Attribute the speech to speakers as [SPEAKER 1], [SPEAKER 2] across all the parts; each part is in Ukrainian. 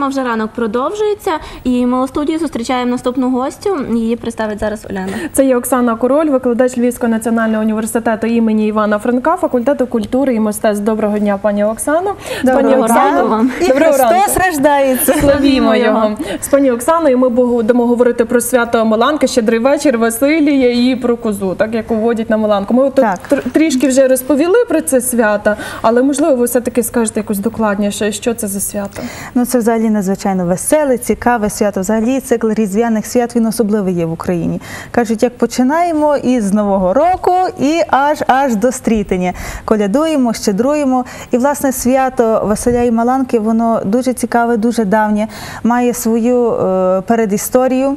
[SPEAKER 1] програма вже ранок продовжується, і ми у студії зустрічаємо наступну гостю. Її представить зараз Оляна.
[SPEAKER 2] Це є Оксана Король, викладач Львівського національного університету імені Івана Франка, факультету культури і мистецтв. Доброго дня, пані Оксано.
[SPEAKER 1] Доброго ранку вам.
[SPEAKER 3] І
[SPEAKER 2] Доброго
[SPEAKER 3] Христос рождається.
[SPEAKER 2] Славімо його з пані Оксаною. Ми будемо говорити про свято Миланки, щедрий вечір, Василія і про козу, так як уводять на Миланку. Ми тут
[SPEAKER 3] Так.
[SPEAKER 2] тр- трішки вже розповіли про це свято, але можливо ви все таки скажете якось докладніше, що це за свято.
[SPEAKER 3] Ну це взагалі надзвичайно веселе, цікаве свято. Взагалі цикл різдвяних свят він особливий є в Україні. Кажуть, як починаємо із нового року і аж аж до стрітення. Колядуємо, щедруємо. І власне свято Василя і Маланки воно дуже цікаве, дуже давнє, має свою е, передісторію.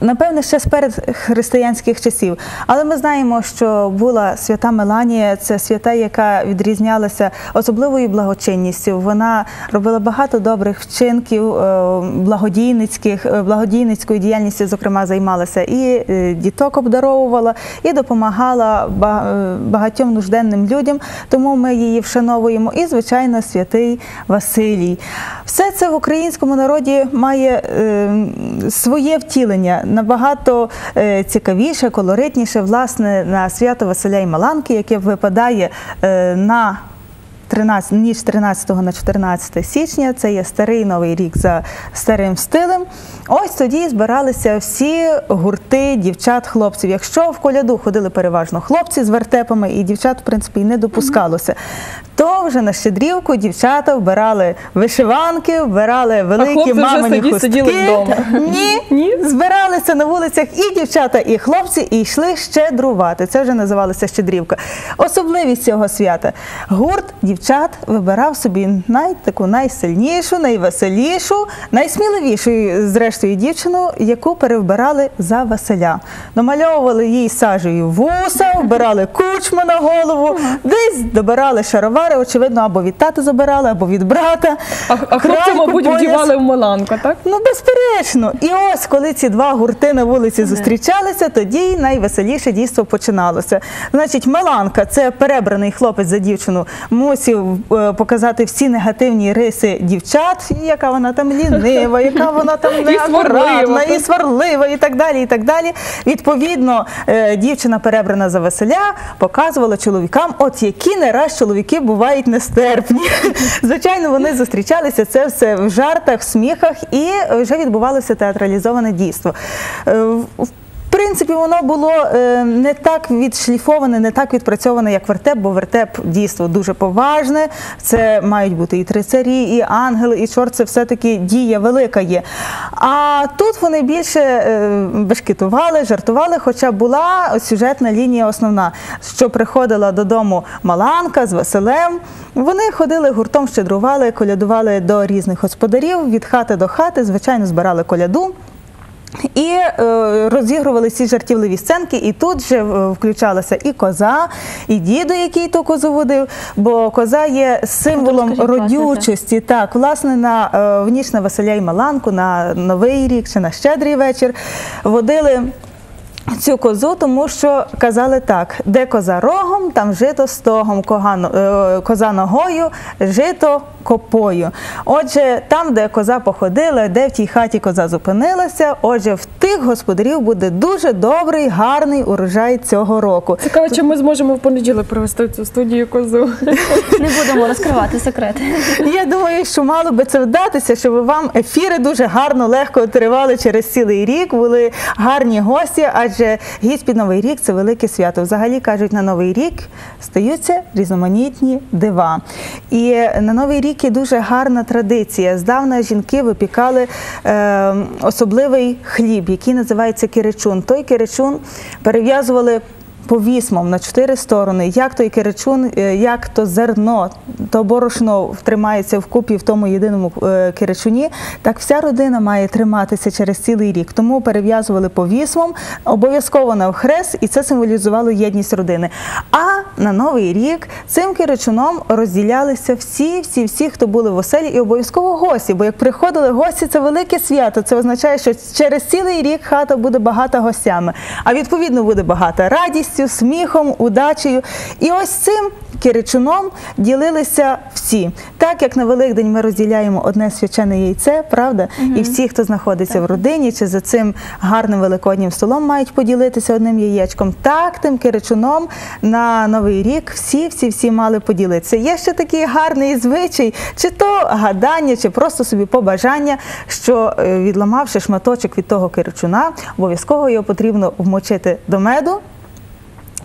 [SPEAKER 3] Напевне, ще з передхристиянських часів. Але ми знаємо, що була свята Меланія, це свята, яка відрізнялася особливою благочинністю. Вона робила багато добрих вчинків, е, благодійницьких, е, благодійницькою діяльністю, зокрема, займалася і е, діток обдаровувала, і допомагала багатьом нужденним людям. Тому ми її вшановуємо. І, звичайно, святий Василій. Все це в українському народі має своє втілення набагато е, цікавіше, колоритніше, власне, на свято Василя і Маланки, яке випадає е, на 13, ніж 13 на 14 січня, це є старий новий рік за старим стилем. Ось тоді збиралися всі гурти дівчат, хлопців. Якщо в коляду ходили переважно хлопці з вертепами, і дівчат, в принципі, і не допускалося, то вже на щедрівку дівчата вбирали вишиванки, вбирали великі мамині хустки.
[SPEAKER 2] сиділи вдома.
[SPEAKER 3] Ні,
[SPEAKER 2] Ні?
[SPEAKER 3] збиралися на вулицях і дівчата, і хлопці, і йшли щедрувати. Це вже називалося щедрівка. Особливість цього свята. Гурт дівчат вибирав собі най, таку найсильнішу, найвеселішу, найсміливішу, зрештою, дівчину, яку перевбирали за Василя. Домальовували їй сажею вуса, вбирали кучму на голову, десь добирали шаровари, очевидно, або від тата забирали, або від брата.
[SPEAKER 2] А, а хлопці, мабуть, вдівали в Миланку, так?
[SPEAKER 3] Ну, безперечно. І ось, коли ці два гурти на вулиці зустрічалися, тоді найвеселіше дійство починалося. Значить, Меланка, це перебраний хлопець за дівчину, мусив е, показати всі негативні риси дівчат, яка вона там лінива, яка вона там неакуратна, і сварлива, і так далі. І так далі. Відповідно, е, дівчина перебрана за Василя показувала чоловікам, от які не раз чоловіки бувають нестерпні. Звичайно, вони зустрічалися це все в жартах, в сміхах, і вже відбувалося театралізоване дійство. Принципі, воно було е, не так відшліфоване, не так відпрацьоване, як вертеп, бо вертеп дійство дуже поважне. Це мають бути і три царі, і ангели, і чорт, це все-таки дія велика є. А тут вони більше е, бешкетували, жартували, хоча була сюжетна лінія основна, що приходила додому Маланка з Василем. Вони ходили гуртом, щедрували, колядували до різних господарів, від хати до хати, звичайно, збирали коляду. І е, розігрували ці жартівливі сценки, і тут же е, включалася і коза, і діду, який ту козу водив, бо коза є символом
[SPEAKER 1] це.
[SPEAKER 3] родючості. Так, власне, на е, в ніч на Василя і Маланку, на Новий рік чи на щедрий вечір водили. Цю козу, тому що казали так: де коза рогом, там жито стогом, е, коза ногою, жито копою. Отже, там, де коза походила, де в тій хаті коза зупинилася, отже, в тих господарів буде дуже добрий, гарний урожай цього року.
[SPEAKER 2] Цікаво, чи ми зможемо в понеділок провести цю студію козу.
[SPEAKER 1] Не будемо розкривати секрети.
[SPEAKER 3] Я думаю, що мало би це вдатися, щоб вам ефіри дуже гарно, легко тривали через цілий рік. Були гарні гості, адже Гіспід під Новий рік це велике свято. Взагалі кажуть, на Новий рік стаються різноманітні дива. І на Новий рік є дуже гарна традиція. Здавна жінки випікали е, особливий хліб, який називається киричун. Той киричун перев'язували повісмом на чотири сторони, як той киричун, е, як то зерно, то борошно тримається вкупі в тому єдиному е, киричуні, так вся родина має триматися через цілий рік. Тому перев'язували повісмом, обов'язково на хрест, і це символізувало єдність родини. А на новий рік цим киричуном розділялися всі, всі, всі, хто були в оселі, і обов'язково гості. Бо як приходили гості, це велике свято. Це означає, що через цілий рік хата буде багата гостями. А відповідно буде багата радістю, сміхом, удачею. І ось цим киричуном ділилися всі. Так як на Великдень ми розділяємо одне свячене яйце, правда? І всі, хто знаходиться в родині чи за цим гарним великоднім столом, мають поділитися одним яєчком. Так, тим киричуном на новий рік всі, всі, всі мали поділитися. Є ще такий гарний звичай, чи то гадання, чи просто собі побажання, що е, відламавши шматочок від того киричуна, обов'язково його потрібно вмочити до меду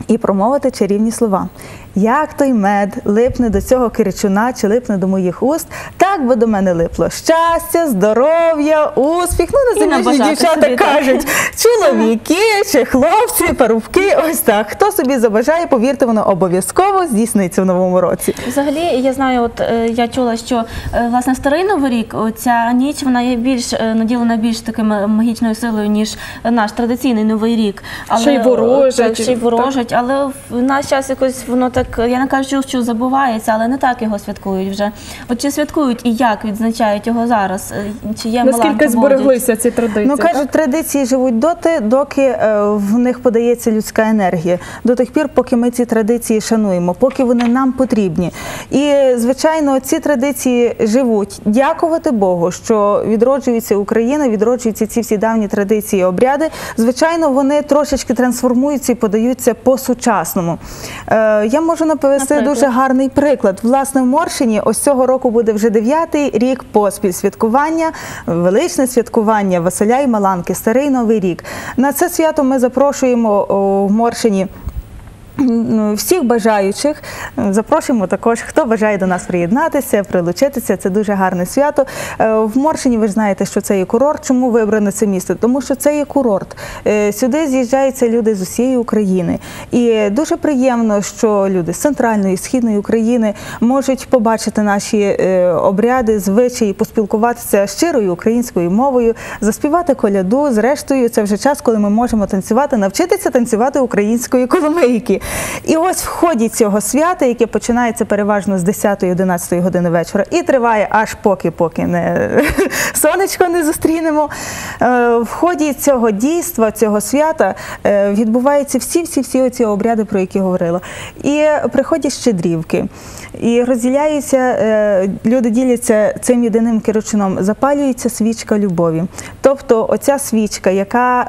[SPEAKER 3] і промовити чарівні слова. Як той мед липне до цього киричуна чи липне до моїх уст, так би до мене липло щастя, здоров'я, успіх. Ну, на землі дівчата кажуть, чоловіки чи хлопці, парубки, ось так. Хто собі забажає, повірте, воно обов'язково здійсниться в новому році.
[SPEAKER 1] Взагалі, я знаю, от е, я чула, що е, власне старий новий рік, ця ніч вона є більш е, наділена більш такою магічною силою, ніж наш традиційний новий рік.
[SPEAKER 2] Ще й ворожать,
[SPEAKER 1] так, ще й
[SPEAKER 2] так.
[SPEAKER 1] ворожать, але в наш час якось воно так, я не кажу, що забувається, але не так його святкують вже. От чи святкують і як відзначають його зараз? Е, Чи є
[SPEAKER 2] Наскільки збереглися ці традиції?
[SPEAKER 3] Ну кажуть, традиції живуть доти, доки е, в них подається людська енергія. До тих пір, поки ми ці традиції шануємо, поки вони нам потрібні. І звичайно, ці традиції живуть. Дякувати Богу, що відроджується Україна, відроджуються ці всі давні традиції, і обряди. Звичайно, вони трошечки трансформуються і подаються по-сучасному. Е, я можу навести
[SPEAKER 1] Наприклад?
[SPEAKER 3] дуже гарний приклад. Власне, в Моршині ось цього року буде вже дев'ятий рік поспіль святкування, величне святкування Василя і Маланки, старий новий рік. На це свято ми запрошуємо в Моршині. М, Всіх бажаючих запрошуємо також, хто бажає до нас приєднатися, прилучитися. Це дуже гарне свято. Е, В Моршині ви ж знаєте, що це є курорт. Чому вибране це місто? Тому що це є курорт. Е, Сюди з'їжджаються люди з усієї України. І дуже приємно, що люди з центральної, східної України можуть побачити наші е, обряди, звичаї, поспілкуватися щирою українською мовою, заспівати коляду. Зрештою, це вже час, коли ми можемо танцювати, навчитися танцювати української коломийки. І ось в ході цього свята, яке починається переважно з 10-11 години вечора, і триває аж поки, поки не сонечко не зустрінемо. е, В ході цього дійства, цього свята е, відбуваються всі, всі, всі оці обряди, про які говорила. І приходять щедрівки. І розділяються, е, люди діляться цим єдиним киричином, запалюється свічка любові. Тобто оця свічка, яка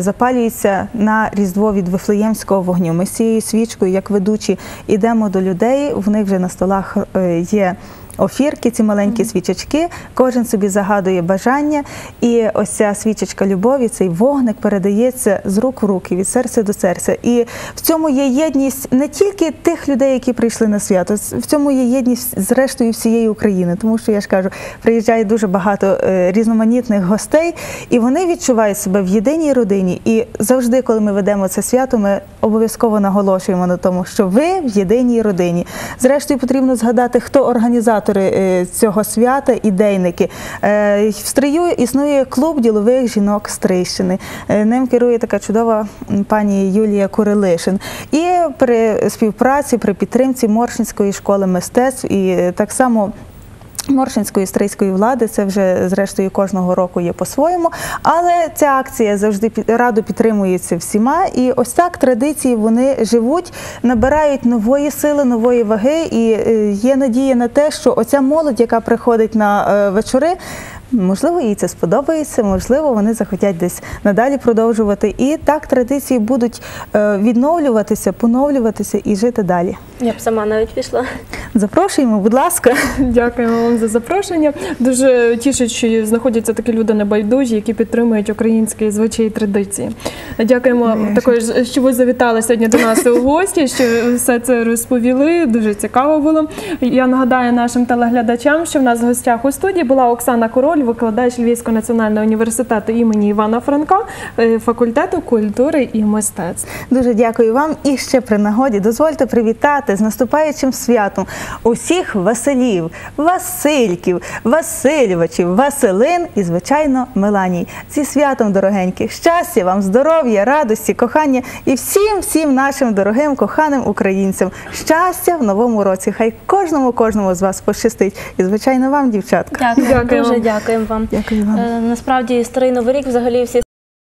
[SPEAKER 3] запалюється на Різдво від Вифлеємського вогню. Ми з цією свічкою, як ведучі, йдемо до людей, в них вже на столах е, є. Офірки, ці маленькі свічечки, кожен собі загадує бажання, і ось ця свічечка любові, цей вогник передається з рук в руки, від серця до серця. І в цьому є єдність не тільки тих людей, які прийшли на свято, в цьому є єдність зрештою всієї України. Тому що я ж кажу, приїжджає дуже багато е, різноманітних гостей, і вони відчувають себе в єдиній родині. І завжди, коли ми ведемо це свято, ми обов'язково наголошуємо на тому, що ви в єдиній родині. Зрештою, потрібно згадати, хто організатори е, цього свята, ідейники. Е, В Стрию існує клуб ділових жінок Стрийщини. Е, Ним керує така чудова пані Юлія Курилишин. І при співпраці, при підтримці Моршинської школи мистецтв і е, так само. Моршинської стрийської влади це вже зрештою кожного року є по-своєму, але ця акція завжди радо підтримується всіма. І ось так традиції вони живуть, набирають нової сили, нової ваги. І е, є надія на те, що оця молодь, яка приходить на е, вечори. Можливо, їй це сподобається, можливо, вони захотять десь надалі продовжувати. І так традиції будуть е, відновлюватися, поновлюватися і жити далі.
[SPEAKER 1] Я б сама навіть пішла.
[SPEAKER 3] Запрошуємо, будь ласка.
[SPEAKER 2] Дякуємо вам за запрошення. Дуже тішить, що знаходяться такі люди небайдужі, які підтримують українські звичаї і традиції. Дякуємо також, що ви завітали сьогодні до нас у гості, що все це розповіли. Дуже цікаво було. Я нагадаю нашим телеглядачам, що в нас в гостях у студії була Оксана Король, викладач Львівського національного університету імені Івана Франка, е, факультету культури і мистецтв.
[SPEAKER 3] Дуже дякую вам. І ще при нагоді дозвольте привітати з наступаючим святом усіх Василів, Васильків, Васильовичів, Василин і, звичайно, Меланій. Зі святом дорогенькі, щастя вам, здоров'я, радості, кохання і всім, всім нашим дорогим коханим українцям. Щастя в новому році. Хай кожному, кожному з вас пощастить. І, звичайно, вам, дівчатка.
[SPEAKER 1] Дякую,
[SPEAKER 2] Дякую
[SPEAKER 1] дуже дякуємо вам.
[SPEAKER 3] Дякую вам.
[SPEAKER 1] Е, Насправді старий новий рік взагалі всі